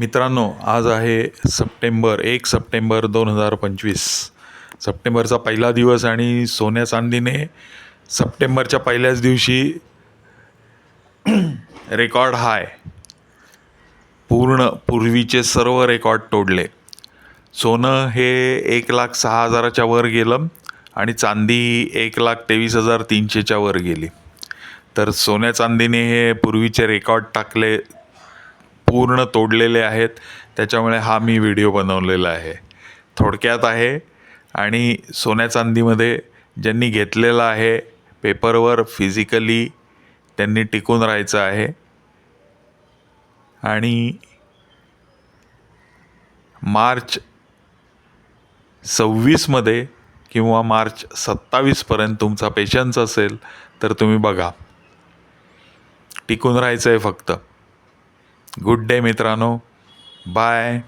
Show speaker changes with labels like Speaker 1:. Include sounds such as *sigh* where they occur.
Speaker 1: मित्रांनो आज आहे सप्टेंबर एक सप्टेंबर दोन हजार पंचवीस. सप्टेंबरचा पहिला दिवस आणि सोन्या चांदीने सप्टेंबरच्या पहिल्याच दिवशी *clears throat* रेकॉर्ड हाय. पूर्ण पूर्वीचे सर्व रेकॉर्ड तोडले. सोनं हे एक लाख सहा हजाराच्या वर गेलं आणि चांदी एक लाख तेवीस हजार तीनशेच्या वर गेली. तर सोन्या चांदीने हे पूर्वीचे रेकॉर्ड टाकले पूर्ण तोडलेले आहेत. त्याच्यामुळे हा मी व्हिडिओ बनवलेला आहे. थोडक्यात आहे आणि सोन्या चांदीमध्ये ज्यांनी घेतलेलं आहे पेपरवर फिजिकली त्यांनी टिकून राहायचं आहे. आणि मार्च सव्वीसमध्ये किंवा मार्च सत्तावीसपर्यंत तुमचा पेशन्स असेल तर तुम्ही बघा. टिकून राहायचं आहे फक्त. गुड डे मित्रांनो. बाय.